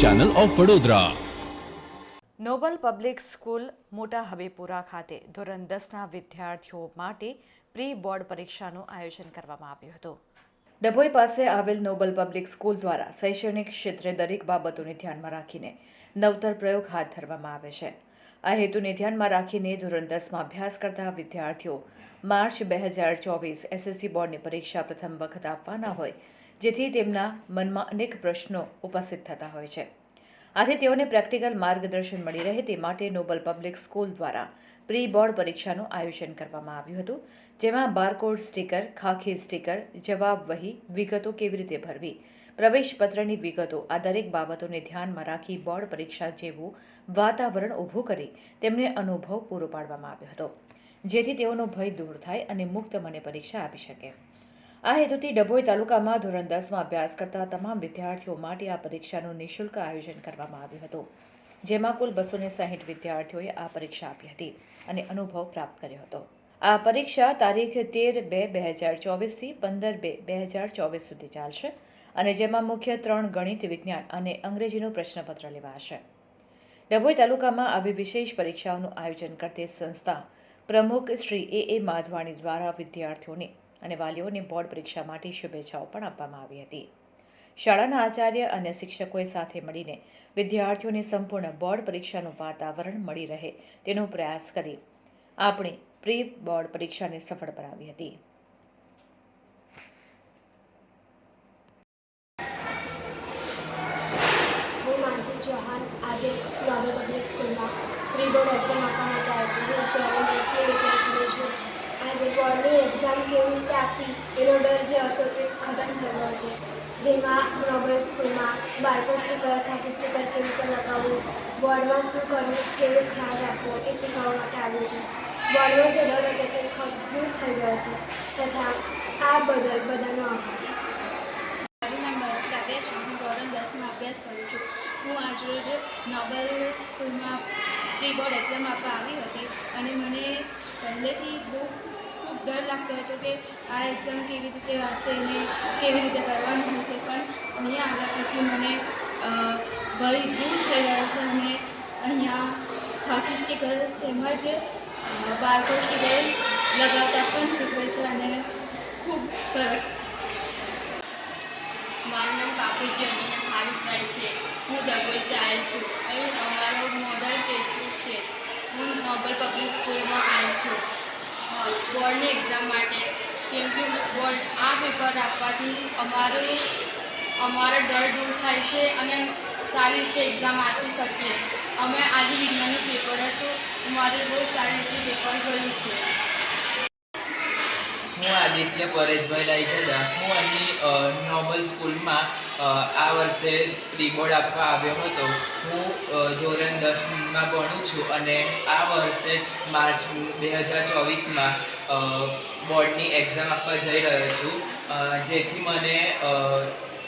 Channel of Vadodara noble public school મોટા હબીપુરા ખાતે ધોરણ દસના વિદ્યાર્થીઓ માટે પ્રી બોર્ડ પરીક્ષાનું આયોજન કરવામાં આવ્યું હતું. ડભોઈ પાસે આવેલ નોબલ પબ્લિક સ્કૂલ દ્વારા શૈક્ષણિક ક્ષેત્રે દરેક બાબતોને ધ્યાનમાં રાખીને નવતર પ્રયોગ હાથ ધરવામાં આવે છે. આ હેતુને ધ્યાનમાં રાખીને ધોરણ દસમાં અભ્યાસ કરતા વિદ્યાર્થીઓ માર્ચ બે હજાર ચોવીસ એસએસસી બોર્ડની પરીક્ષા પ્રથમ વખત આપવાના હોય જેથી તેમના મનમાં અનેક પ્રશ્નો ઉપસ્થિત થતા હોય છે. આથી તેઓને પ્રેક્ટિકલ માર્ગદર્શન મળી રહે તે માટે નોબલ પબ્લિક સ્કૂલ દ્વારા પ્રી બોર્ડ પરીક્ષાનું આયોજન કરવામાં આવ્યું હતું, જેમાં બારકોડ સ્ટીકર, ખાખી સ્ટીકર, જવાબ વહી, વિગતો કેવી રીતે ભરવી પ્રવેશપત્રની વિગતો આ દરેક બાબતોને ધ્યાનમાં રાખી બોર્ડ પરીક્ષા જેવું વાતાવરણ ઊભું કરી તેમને અનુભવ પૂરો પાડવામાં આવ્યો હતો, જેથી તેઓનો ભય દૂર થાય અને મુક્ત મને પરીક્ષા આપી શકે. આ હેતુથી ડભોઈ તાલુકામાં ધોરણ દસમાં અભ્યાસ કરતા તમામ વિદ્યાર્થીઓ માટે આ પરીક્ષાનું નિઃશુલ્ક આયોજન કરવામાં આવ્યું હતું, જેમાં કુલ બસો ને સાહીઠ વિદ્યાર્થીઓએ આ પરીક્ષા આપી હતી અને અનુભવ પ્રાપ્ત કર્યો હતો. આ પરીક્ષા તારીખ તેર બે બે હજાર ચોવીસથી પંદર બે બે હજાર ચોવીસ સુધી ચાલશે અને જેમાં મુખ્ય ત્રણ ગણિત, વિજ્ઞાન અને અંગ્રેજીનું પ્રશ્નપત્ર લેવાશે. ડભોઈ તાલુકામાં આવી વિશેષ પરીક્ષાઓનું આયોજન કરતી સંસ્થા પ્રમુખ શ્રી એ એ માધવાણી દ્વારા વિદ્યાર્થીઓને અને વાલીઓને બોર્ડ પરીક્ષા માટે શુભેચ્છાઓ પણ આપવામાં આવી હતી. શાળાના આચાર્ય અને શિક્ષકોએ સાથે મળીને વિદ્યાર્થીઓને સંપૂર્ણ બોર્ડ પરીક્ષાનું વાતાવરણ મળી રહે તેનો પ્રયાસ કરી આપણે પ્રી બોર્ડ પરીક્ષાને સફળ બનાવી હતી. આજે સ્કૂલમાં પ્રી બોર્ડ એક્ઝામ આપવા માટે આવી હું ત્યારે દસની વિદ્યાર્થીઓ છું. આજે બોર્ડની એક્ઝામ કેવી રીતે આપી, એનો ડર જે હતો તે ખતમ થઈ ગયો છે. જેમાં નોબલ સ્કૂલમાં બાળકો સ્ટીકર ખાકી સ્ટીકર કેવી રીતે લગાવવું, બોર્ડમાં શું કરવું, કેવો ખ્યાલ રાખવો એ શીખવવા માટે આવ્યું છે. બોર્ડનો જે ડર હતો તે દૂર થઈ ગયો છે. તથા આ બદલ બધાનો આભાર. મારું નામ કાવ્યા છે. હું ધોરણ દસમાં અભ્યાસ કરું છું. હું આજરોજ નોબલ સ્કૂલમાં પ્રી બોર્ડ એક્ઝામ આપવા આવી હતી અને મને પહેલેથી બહુ ખૂબ ડર લાગતો હતો કે આ એક્ઝામ કેવી રીતે હશે ને કેવી રીતે કરવાનું હશે. પણ અહીંયા આવ્યા પછી મને ભય દૂર થઈ ગયો છે અને અહીંયા ખાકી સ્ટીકર તેમજ બારકો સ્ટીકર લગાવતા પણ શીખવે છે અને ખૂબ સરસ. મારું નામ કાકુજી અમીના હારીસભાઈ છે. હું દગોઈથી આવી છું. અહીં અમારો મોડલ ટેસ્ટ છે. હું નોબલ પબ્લિક સ્કૂલમાં આવી છું. બોર્ડની એક્ઝામ માટે. કેમ કે બોર્ડ આ પેપર આપવાથી અમારો અમારો ડર દૂર થાય છે અને સારી રીતે એક્ઝામ આપી શકીએ. અમે આજે વિજ્ઞાનનું પેપર હતું. અમારે બહુ સારી રીતે પેપર ગયું છે હું આદિત્ય પરેશભાઈ લાઈચડા હું અહીં નોબલ સ્કૂલમાં આ વર્ષે પ્રી બોર્ડ આપવા આવ્યો હતો. હું ધોરણ દસમાં ભણું છું અને આ વર્ષે માર્ચ બે હજાર ચોવીસમાં બોર્ડની એક્ઝામ આપવા જઈ રહ્યો છું. જેથી મને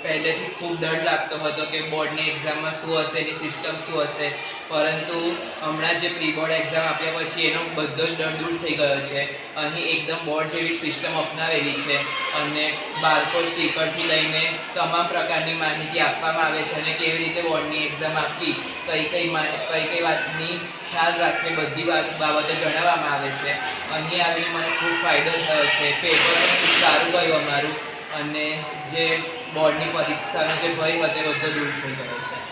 પહેલેથી ખૂબ ડર લાગતો હતો કે બોર્ડની એક્ઝામમાં શું હશે, એની સિસ્ટમ શું હશે. પરંતુ હમણાં જે પ્રી બોર્ડ એક્ઝામ આપ્યા પછી એનો બધો જ ડર દૂર થઈ ગયો છે. અહીં એકદમ બોર્ડ જેવી સિસ્ટમ અપનાવેલી છે અને બાળકો સ્ટીકરથી લઈને તમામ પ્રકારની માહિતી આપવામાં આવે છે અને કેવી રીતે બોર્ડની એક્ઝામ આપવી, કઈ કઈ કઈ કઈ વાતની ખ્યાલ રાખે, બધી બાબતો જણાવવામાં આવે છે. અહીં આવીને મને ખૂબ ફાયદો થયો છે. પેપર ખૂબ સારું ગયું અમારું. અને જે બોર્ડની પરીક્ષાનો જે ભય હતો એ બધો દૂર થઈ ગયો છે.